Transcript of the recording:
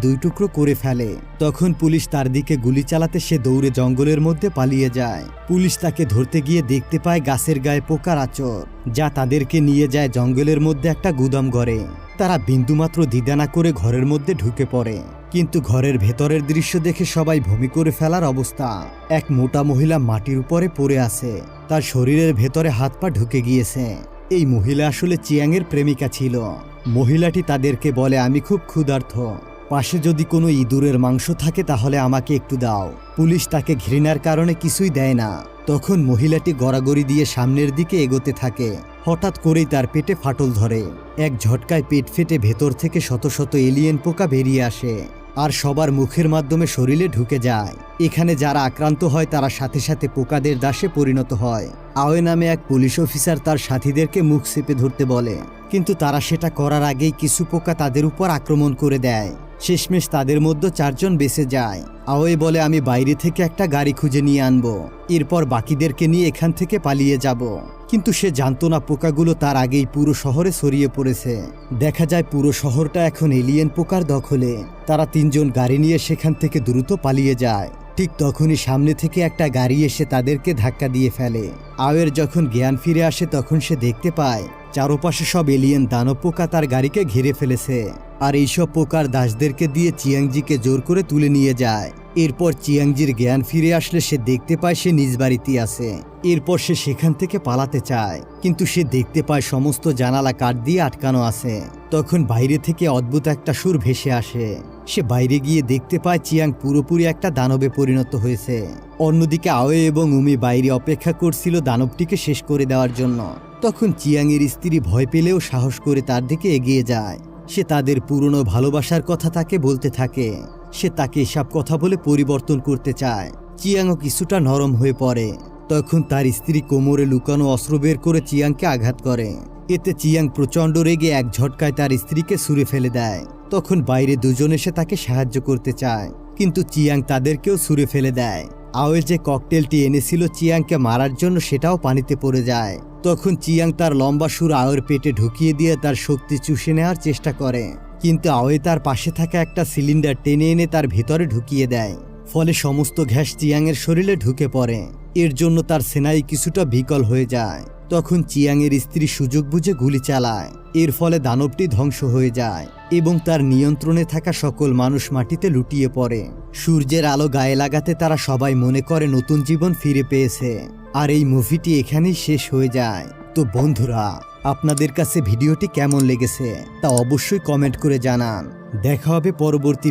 দুই টুকরো করে ফেলে। তখন পুলিশ তার দিকে গুলি চালাতে সে দৌড়ে জঙ্গলের মধ্যে পালিয়ে যায়। পুলিশ তাকে ধরতে গিয়ে দেখতে পায় গাছের গায়ে পোকার আচর যা তাদেরকে নিয়ে যায় জঙ্গলের মধ্যে একটা গুদাম ঘরে। তারা বিন্দুমাত্র দ্বিধা করে ঘরের মধ্যে ঢুকে পড়ে। কিন্তু ঘরের ভেতরের দৃশ্য দেখে সবাই ভূমি করে ফেলার অবস্থা। এক মোটা মহিলা মাটির উপরে পড়ে আছে। তার শরীরের ভেতরে হাত পা ঢুকে গিয়েছে। এই মহিলা আসলে চিয়াংয়ের প্রেমিকা ছিল। মহিলাটি তাদেরকে বলে, আমি খুব ক্ষুধার্থ পাশে যদি কোনো ইঁদুরের মাংস থাকে তাহলে আমাকে একটু দাও। পুলিশ তাকে ঘৃণার কারণে কিছুই দেয় না। তখন মহিলাটি গড়াগড়ি দিয়ে সামনের দিকে এগোতে থাকে। হঠাৎ করেই তার পেটে ফাটল ধরে। এক ঝটকায় পেট ফেটে ভেতর থেকে শত শত এলিয়েন পোকা বেরিয়ে আসে। আর সবার মুখের মাধ্যমে শরীরে ঢুকে যায়। এখানে যারা আক্রান্ত হয় তারা সাথে সাথে পোকাদের দাসে পরিণত হয়। আওয়ে নামে এক পুলিশ অফিসার তার সাথীদেরকে মুখ চেপে ধরতে বলে। কিন্তু তারা সেটা করার আগেই কিছু পোকা তাদের উপর আক্রমণ করে দেয়। শেষমেশ তাদের মধ্যে চারজন বেঁচে যায়। আওয়ে বলে, আমি বাইরে থেকে একটা গাড়ি খুঁজে নিয়ে আনব। এরপর বাকিদেরকে নিয়ে এখান থেকে পালিয়ে যাব। কিন্তু সে জানতো না, পোকাগুলো তার আগেই পুরো শহরে ছড়িয়ে পড়েছে। দেখা যায়, পুরো শহরটা এখন এলিয়েন পোকার দখলে। তারা তিনজন গাড়ি নিয়ে সেখান থেকে দ্রুত পালিয়ে যায়। ঠিক তখনই সামনে থেকে একটা গাড়ি এসে তাদেরকে ধাক্কা দিয়ে ফেলে। আওয়ের যখন জ্ঞান ফিরে আসে, তখন সে দেখতে পায়, চারপাশে সব এলিয়েন দানব পোকা তার গাড়িকে ঘিরে ফেলেছে। আর এইসব পোকার দাসদেরকে দিয়ে চিয়াংজিকে জোর করে তুলে নিয়ে যায়। এরপর চিয়াংজির জ্ঞান ফিরে আসলে সে দেখতে পায় সে নিজ বাড়িতে আছে। এরপর সে সেখান থেকে পালাতে চায়, কিন্তু সে দেখতে পায় সমস্ত জানালা কাঠ দিয়ে আটকানো আছে। তখন বাইরে থেকে অদ্ভুত একটা সুর ভেসে আসে। সে বাইরে গিয়ে দেখতে পায় চিয়াং পুরোপুরি একটা দানবে পরিণত হয়েছে। অন্যদিকে আওয়ে এবং উমি বাইরে অপেক্ষা করছিল দানবটিকে শেষ করে দেওয়ার জন্য। তখন চিয়াংয়ের স্ত্রী ভয় পেলেও সাহস করে তার দিকে এগিয়ে যায়। সে তাদের পুরনো ভালোবাসার কথা তাকে বলতে থাকে। সে তাকে এসব কথা বলে পরিবর্তন করতে চায়। চিয়াংও কিছুটা নরম হয়ে পড়ে। তখন তার স্ত্রী কোমরে লুকানো অস্ত্র বের করে চিয়াংকে আঘাত করে। এতে চিয়াং প্রচণ্ড রেগে এক ঝটকায় তার স্ত্রীকে সুরে ফেলে দেয়। তখন বাইরে দুজন এসে তাকে সাহায্য করতে চায়। কিন্তু চিয়াং তাদেরকেও সুরে ফেলে দেয়। আওয়েল যে ককটেলটি এনেছিল চিয়াংকে মারার জন্য সেটাও পানিতে পড়ে যায়। তখন চিয়াং তার লম্বা সুর আওয়ের পেটে ঢুকিয়ে দিয়ে তার শক্তি চুষে নেওয়ার চেষ্টা করে। কিন্তু আওয়ে তার পাশে থাকা একটা সিলিন্ডার টেনে এনে তার ভেতরে ঢুকিয়ে দেয়। ফলে সমস্ত ঘ্যাস চিয়াংয়ের শরীরে ঢুকে পড়ে। এর জন্য তার সেনাই কিছুটা বিকল হয়ে যায়। তখন চিয়াংয়ের স্ত্রী সুযোগ বুঝে গুলি চালায়। এর ফলে দানবটি ধ্বংস হয়ে যায় এবং তার নিয়ন্ত্রণে থাকা সকল মানুষ মাটিতে লুটিয়ে পড়ে। সূর্যের আলো গায়ে লাগাতে তারা সবাই মনে করে নতুন জীবন ফিরে পেয়েছে। আর এই মুভিটি এখানেই শেষ হয়ে যায়। তো বন্ধুরা, আপনাদের কাছে ভিডিওটি কেমন লেগেছে তা অবশ্যই কমেন্ট করে জানান। দেখা হবে পরবর্তী